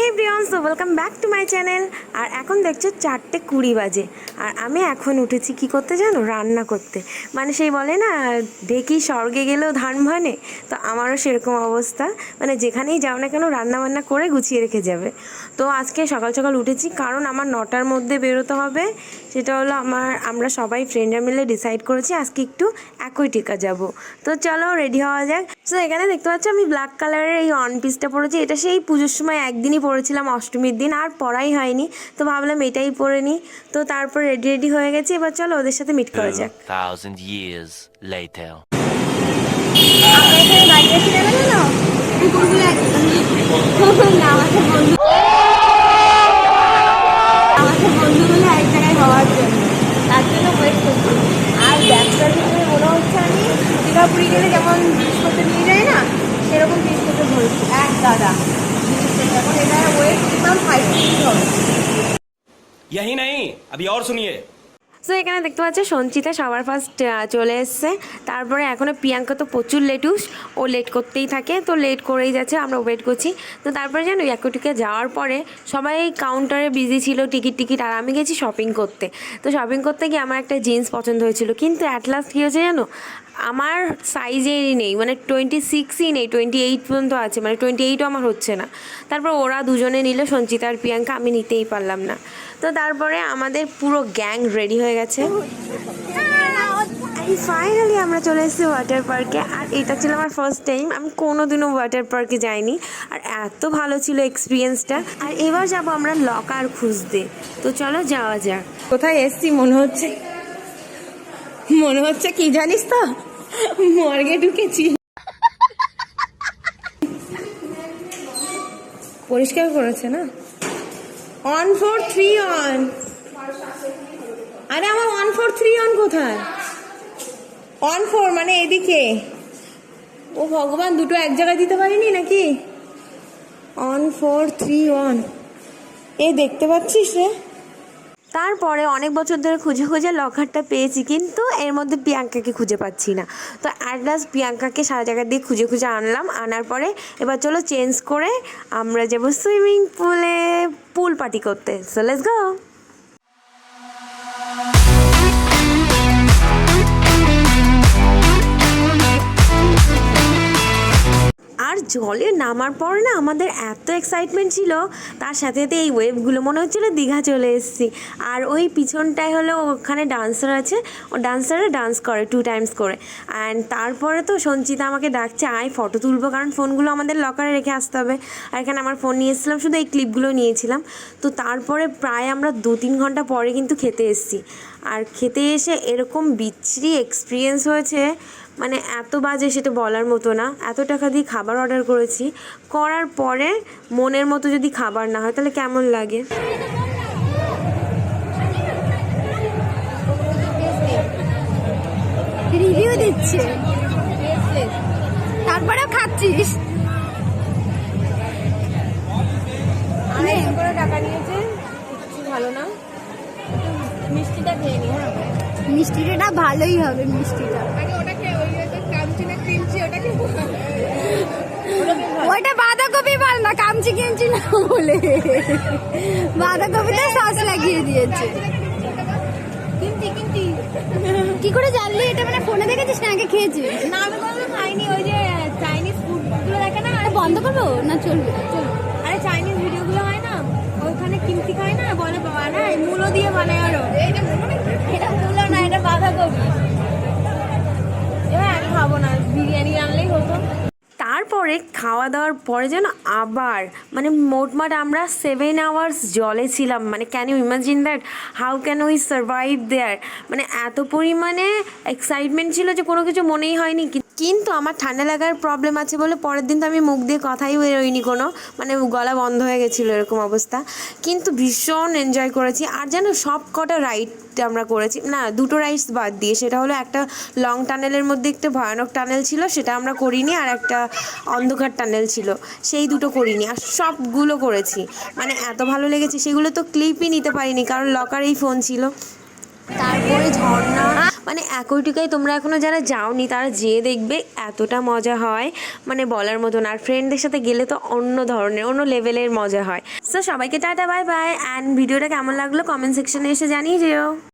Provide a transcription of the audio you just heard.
Hey Brian so welcome back to my channel আর এখন দেখছ চারটে কুড়ি বাজে। আর আমি এখন উঠেছি কি করতে জানো? রান্না করতে। মানে সেই বলে না ঢেকি স্বর্গে গেলেও ধান ভানে। তো আমারও সেরকম অবস্থা। মানে যেখানেই যাও না কেন রান্না বান্না করে গুছিয়ে রেখে যাবে। তো আজকে সকাল সকাল উঠেছি, কারণ আমার নটার মধ্যে বেরোতে হবে। সেটা হলো আমার আমরা সবাই ফ্রেন্ডরা মিলে ডিসাইড করেছি আজকে একটু একই টিকা যাব। তো চলো রেডি হওয়া যাক। তো এখানে দেখতে পাচ্ছ আমি ব্ল্যাক কালারের এই অন পিসটা পরেছি। এটা সেই পুজোর সময় একদিনই পরেছিলাম অষ্টমীর দিন আর পরাই হয়নি। তো ভাবলাম এটাই পরে নিই। তো তারপর রেডি রেডি হয়ে গেছি। এবার চলো ওদের সাথে মিট করা যাক। Thousand years later. আমাদের বন্ধুগুলো এক জায়গায় হওয়ার জন্য তার জন্য ওয়েট করছি আর ব্যবসার ভিতরে মনে হচ্ছে আমি দীঘাপুরি গেলে যেমন জিনিসপত্র নিয়ে যায় না সেরকম জিনিসপত্র ধরেছি এক দাদা জিনিসপত্র এখন এটা ওয়েট মিনিমাম ফাইভ কেজি হবে यही नहीं अभी और सुनिए সো এখানে দেখতে পাচ্ছ সঞ্চিতা সবার ফার্স্ট চলে এসছে তারপরে এখনও প্রিয়াঙ্কা তো প্রচুর লেটুস ও লেট করতেই থাকে তো লেট করেই যাচ্ছে আমরা ওয়েট করছি তো তারপরে জানো একটিকে যাওয়ার পরে সবাই কাউন্টারে বিজি ছিল টিকিট টিকিট আর আমি গেছি শপিং করতে তো শপিং করতে গিয়ে আমার একটা জিন্স পছন্দ হয়েছিল কিন্তু অ্যাট লাস্ট কী হয়েছে জানো আমার সাইজেরই নেই মানে টোয়েন্টি সিক্সই নেই টোয়েন্টি এইট পর্যন্ত আছে মানে টোয়েন্টি এইটও আমার হচ্ছে না। তারপর ওরা দুজনে নিল সঞ্চিতা আর প্রিয়াঙ্কা আমি নিতেই পারলাম না। তো তারপরে আমাদের পুরো গ্যাং রেডি হয়ে গেছে। ফাইনালি আমরা চলে এসেছি ওয়াটার পার্কে আর এটা ছিল আমার ফার্স্ট টাইম আমি কোনো দিনও ওয়াটার পার্কে যাইনি আর এত ভালো ছিল এক্সপিরিয়েন্সটা আর এবার যাব আমরা লকার খুঁজতে। তো চলো যাওয়া যাক। কোথায় এসছি মনে হচ্ছে? মনে হচ্ছে কি জানিস তো? মর্গে ঢুকেছি। পরিষ্কার করেছে না? অন ফোর থ্রি অন আরে আমার ওয়ান ফোর থ্রি অন কোথায়? অন ফোর মানে এদিকে। ও ভগবান, দুটো এক জায়গায় দিতে পারিনি নাকি? On four three one. এ দেখতে পাচ্ছিস রে? তারপরে অনেক বছর ধরে খুঁজে খুঁজে লকারটা পেয়েছি, কিন্তু এর মধ্যে প্রিয়াঙ্কাকে খুঁজে পাচ্ছি না। তো অ্যাট লাস্ট প্রিয়াঙ্কাকে সারা জায়গা দিয়ে খুঁজে খুঁজে আনলাম, আনার পরে এবার চলো চেঞ্জ করে আমরা যাব সুইমিং পুলে পুল পার্টি করতে। সো লেটস গো আর জলে নামার পর না আমাদের এত এক্সাইটমেন্ট ছিল, তার সাথে সাথে এই ওয়েভগুলো মনে হচ্ছিল দীঘা চলে এসেছি। আর ওই পিছনটায় হলো ওখানে ডান্সার আছে, ও ডান্সারে ডান্স করে টু টাইমস করে। অ্যান্ড তারপরে তো সঞ্চিতা আমাকে ডাকছে, আয় ফটো তুলবো, কারণ ফোনগুলো আমাদের লকারে রেখে আসতে হবে। আর এখানে আমার ফোন নিয়ে এসেছিলাম, শুধু এই ক্লিপগুলো নিয়েছিলাম। তো তারপরে প্রায় আমরা দু তিন ঘণ্টা পরে কিন্তু খেতে এসেছি। আর খেতে এসে এরকম বিচ্ছিরি এক্সপিরিয়েন্স হয়েছে মানে এত বাজে সেটা বলার মতো না। এত টাকা দিয়ে খাবার অর্ডার করেছি। করার পরে মনের মতো যদি খাবার না হয় তাহলে কেমন লাগে? রিভিউ দিচ্ছে। তারপরেও খাচ্ছিস? আড়াইশো করে টাকা নিয়েছে কিছু ভালো না। মিষ্টিটা খেয়ে নি হ্যাঁ। মিষ্টিটা ভালোই হবে মিষ্টিটা ওইটা বাঁধাকপি বল না কামচি কিনছি বলে। বাঁধাকপিতে সস লাগিয়ে দিয়েছে। কিনতি কিনতি কি করে জানলি? এটা মানে ফোনে দেখেছিস না আগে খেয়েছিস? না আমি কোনো খাইনি। ওই যে চাইনিজ ফুডগুলো দেখে না? বন্ধ করব না চলবে? চলবে আরে চাইনিজ ভিডিওগুলো হয় না? ওখানে কিমতি খায় না? বলে বাবা না মূলো দিয়ে বানায় আরও। এটা মূলো না এটা বাঁধাকপি। এবার আমি খাব না বিরিয়ানি আনলেই হতো তারপরে খাওয়া দাওয়ার পরে যেন আবার মানে মোটমাট আমরা সেভেন আওয়ার্স জলে ছিলাম। মানে can you imagine that how can we survive there মানে এত পরিমাণে এক্সাইটমেন্ট ছিল যে কোনো কিছু মনেই হয়নি কিন্তু আমার ঠান্ডা লাগার প্রবলেম আছে বলে পরের দিন তো আমি মুখ দিয়ে কথাই বেরোয়নি কোনো। মানে গলা বন্ধ হয়ে গেছিল এরকম অবস্থা। কিন্তু ভীষণ এনজয় করেছি। আর যেন সব কটা রাইড আমরা করেছি। না, দুটো রাইডস বাদ দিয়ে। সেটা হলো একটা লং টানেলের মধ্যে একটা ভয়ানক টানেল ছিল, সেটা আমরা করিনি। আর একটা অন্ধকার টানেল ছিল। সেই দুটো করিনি। আর সবগুলো করেছি। মানে এত ভালো লেগেছে। সেগুলো তো ক্লিপই নিতে পারিনি। কারণ লকারেই ফোন ছিল। তারপরে ঝর্ণা। মানে অ্যাকোয়াটিকায় তোমরা এখনও যারা যাওনি, তারা যেয়ে দেখবে এতটা মজা হয়। মানে বলার মতন। আর ফ্রেন্ডদের সাথে গেলে তো অন্য ধরনের, অন্য লেভেলের মজা হয়। সো সবাইকে টাটা বাই বাই অ্যান্ড ভিডিওটা কেমন লাগল? কমেন্ট সেকশনে এসে জানিয়ে যেও।